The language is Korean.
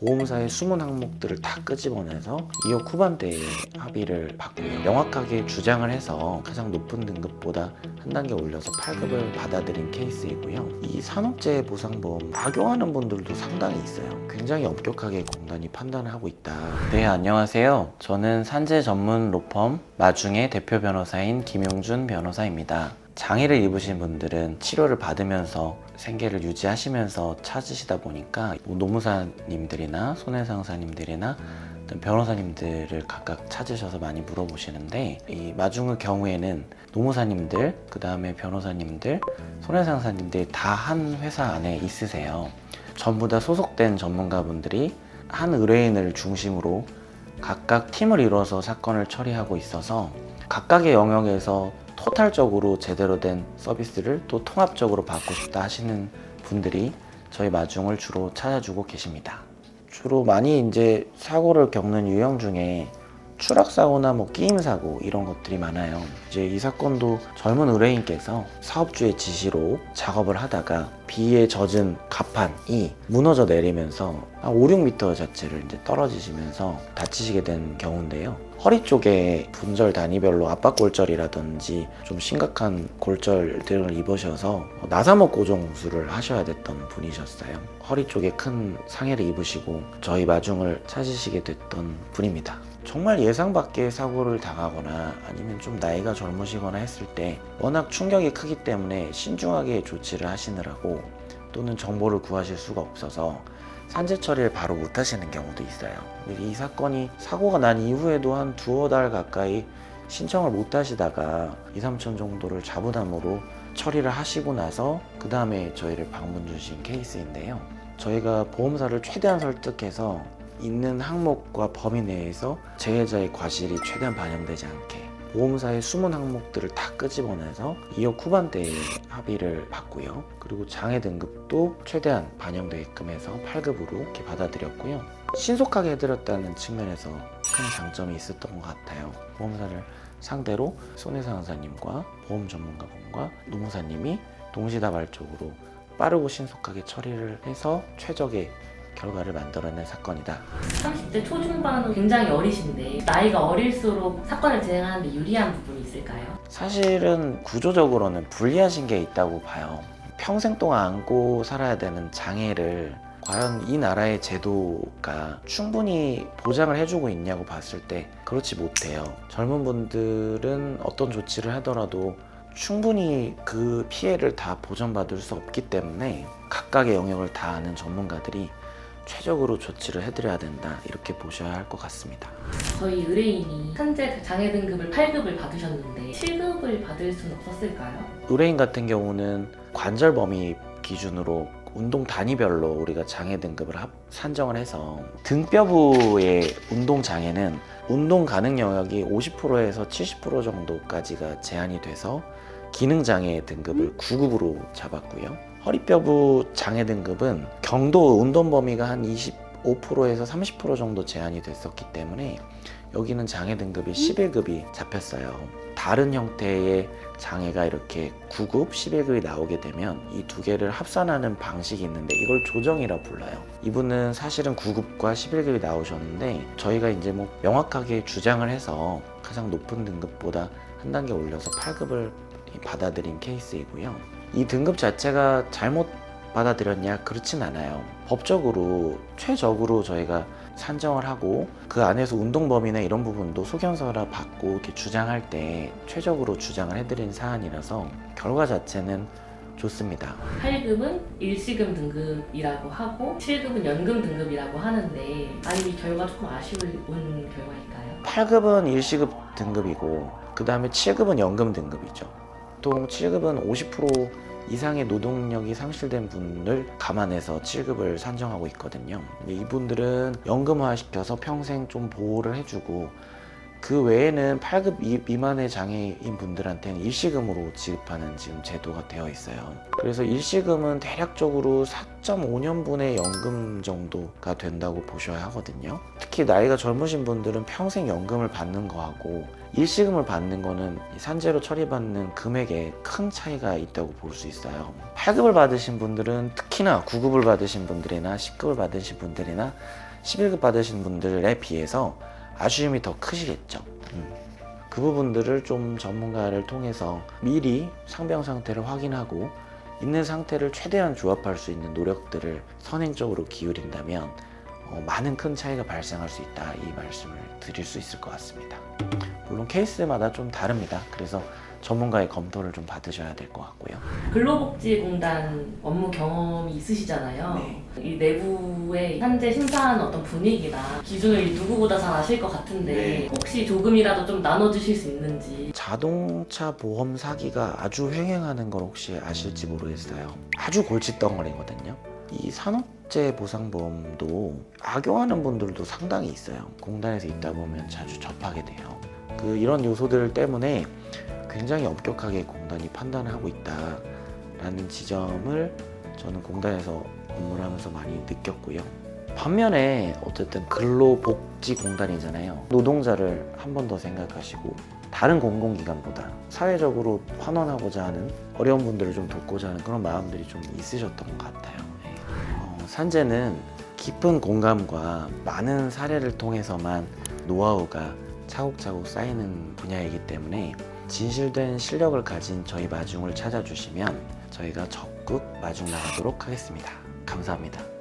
보험사의 숨은 항목들을 다 끄집어내서 2억 후반대의 합의를 받고요. 명확하게 주장을 해서 가장 높은 등급보다 한 단계 올려서 8급을 받아들인 케이스이고요. 이 산업재해 보상보험 악용하는 분들도 상당히 있어요. 굉장히 엄격하게 공단이 판단을 하고 있다. 네, 안녕하세요. 저는 산재 전문 로펌 마중의 대표 변호사인 김용준 변호사입니다. 장애를 입으신 분들은 치료를 받으면서 생계를 유지하시면서 찾으시다 보니까 뭐 노무사님들이나 손해상사님들이나 변호사님들을 각각 찾으셔서 많이 물어보시는데 이 마중의 경우에는 노무사님들, 그 다음에 변호사님들, 손해상사님들 다 한 회사 안에 있으세요. 전부 다 소속된 전문가분들이 한 의뢰인을 중심으로 각각 팀을 이뤄서 사건을 처리하고 있어서 각각의 영역에서 토탈적으로 제대로 된 서비스를 또 통합적으로 받고 싶다 하시는 분들이 저희 마중을 주로 찾아주고 계십니다. 주로 많이 이제 사고를 겪는 유형 중에 추락 사고나 뭐 끼임 사고 이런 것들이 많아요. 이제 이 사건도 젊은 의뢰인께서 사업주의 지시로 작업을 하다가 비에 젖은 가판이 무너져 내리면서 한 5, 6m 자체를 이제 떨어지시면서 다치시게 된 경우인데요. 허리 쪽에 분절 단위별로 압박골절이라든지 좀 심각한 골절들을 입으셔서 나사목 고정수를 하셔야 됐던 분이셨어요. 허리 쪽에 큰 상해를 입으시고 저희 마중을 찾으시게 됐던 분입니다. 정말 예상 밖의 사고를 당하거나 아니면 좀 나이가 젊으시거나 했을 때 워낙 충격이 크기 때문에 신중하게 조치를 하시느라고 또는 정보를 구하실 수가 없어서 산재 처리를 바로 못 하시는 경우도 있어요. 이 사건이 사고가 난 이후에도 한 두어 달 가까이 신청을 못 하시다가 2, 3천 정도를 자부담으로 처리를 하시고 나서 그 다음에 저희를 방문 주신 케이스인데요. 저희가 보험사를 최대한 설득해서 있는 항목과 범위 내에서 재해자의 과실이 최대한 반영되지 않게 보험사의 숨은 항목들을 다 끄집어내서 2억 후반대의 합의를 받고요. 그리고 장애 등급도 최대한 반영되게끔 해서 8급으로 이렇게 받아들였고요. 신속하게 해드렸다는 측면에서 큰 장점이 있었던 것 같아요. 보험사를 상대로 손해상사님과 보험 전문가분과 노무사님이 동시다발적으로 빠르고 신속하게 처리를 해서 최적의 결과를 만들어낸 사건이다. 30대 초중반은 굉장히 어리신데 나이가 어릴수록 사건을 진행하는데 유리한 부분이 있을까요? 사실은 구조적으로는 불리하신 게 있다고 봐요. 평생 동안 안고 살아야 되는 장애를 과연 이 나라의 제도가 충분히 보장을 해주고 있냐고 봤을 때 그렇지 못해요. 젊은 분들은 어떤 조치를 하더라도 충분히 그 피해를 다 보전받을 수 없기 때문에 각각의 영역을 다 아는 전문가들이 최적으로 조치를 해드려야 된다 이렇게 보셔야 할 것 같습니다. 저희 의뢰인이 산재 장애 등급을 8급을 받으셨는데 7급을 받을 수는 없었을까요? 의뢰인 같은 경우는 관절 범위 기준으로 운동 단위별로 우리가 장애 등급을 합- 산정을 해서 등뼈부의 운동 장애는 운동 가능 영역이 50%에서 70% 정도까지가 제한이 돼서 기능 장애 등급을 9급으로 잡았고요. 허리뼈부 장애 등급은 경도 운동 범위가 한 25%에서 30% 정도 제한이 됐었기 때문에 여기는 장애 등급이 11급이 잡혔어요. 다른 형태의 장애가 이렇게 9급, 11급이 나오게 되면 이 두 개를 합산하는 방식이 있는데 이걸 조정이라 불러요. 이분은 사실은 9급과 11급이 나오셨는데 저희가 이제 뭐 명확하게 주장을 해서 가장 높은 등급보다 한 단계 올려서 8급을 받아들인 케이스이고요. 이 등급 자체가 잘못 받아들였냐 그렇진 않아요. 법적으로 최적으로 저희가 산정을 하고 그 안에서 운동 범위나 이런 부분도 소견서라 받고 이렇게 주장할 때 최적으로 주장을 해드린 사안이라서 결과 자체는 좋습니다. 8급은 일시금 등급이라고 하고 7급은 연금 등급이라고 하는데 아니 이 결과 조금 아쉬운 결과일까요? 8급은 일시급 등급이고 그 다음에 7급은 연금 등급이죠. 보통 7급은 50% 이상의 노동력이 상실된 분을 감안해서 7급을 산정하고 있거든요. 이분들은 연금화시켜서 평생 좀 보호를 해주고 그 외에는 8급 이- 미만의 장애인 분들한테는 일시금으로 지급하는 지금 제도가 되어 있어요. 그래서 일시금은 대략적으로 4.5년분의 연금 정도가 된다고 보셔야 하거든요. 특히 나이가 젊으신 분들은 평생 연금을 받는 거하고 일시금을 받는 거는 이 산재로 처리받는 금액에 큰 차이가 있다고 볼 수 있어요. 8급을 받으신 분들은 특히나 9급을 받으신 분들이나 10급을 받으신 분들이나 11급 받으신 분들에 비해서 아쉬움이 더 크시겠죠. 음. 그 부분들을 좀 전문가를 통해서 미리 상병 상태를 확인하고 있는 상태를 최대한 조합할 수 있는 노력들을 선행적으로 기울인다면 어, 많은 큰 차이가 발생할 수 있다 이 말씀을 드릴 수 있을 것 같습니다. 물론 케이스마다 좀 다릅니다. 그래서 전문가의 검토를 좀 받으셔야 될 것 같고요. 근로복지공단 업무 경험이 있으시잖아요. 네. 이 내부의 현재 심사하는 어떤 분위기나 기준을 누구보다 잘 아실 것 같은데 네. 혹시 조금이라도 좀 나눠주실 수 있는지 자동차 보험 사기가 아주 횡행하는 걸 혹시 아실지 모르겠어요. 아주 골칫덩어리거든요. 이 산업재해 보상보험도 악용하는 분들도 상당히 있어요. 공단에서 있다 보면 자주 접하게 돼요. 그 이런 요소들 때문에 굉장히 엄격하게 공단이 판단을 하고 있다라는 지점을 저는 공단에서 업무를 하면서 많이 느꼈고요. 반면에 어쨌든 근로복지공단이잖아요. 노동자를 한 번 더 생각하시고 다른 공공기관보다 사회적으로 환원하고자 하는 어려운 분들을 좀 돕고자 하는 그런 마음들이 좀 있으셨던 것 같아요. 산재는 깊은 공감과 많은 사례를 통해서만 노하우가 차곡차곡 쌓이는 분야이기 때문에 진실된 실력을 가진 저희 마중을 찾아주시면 저희가 적극 마중 나가도록 하겠습니다. 감사합니다.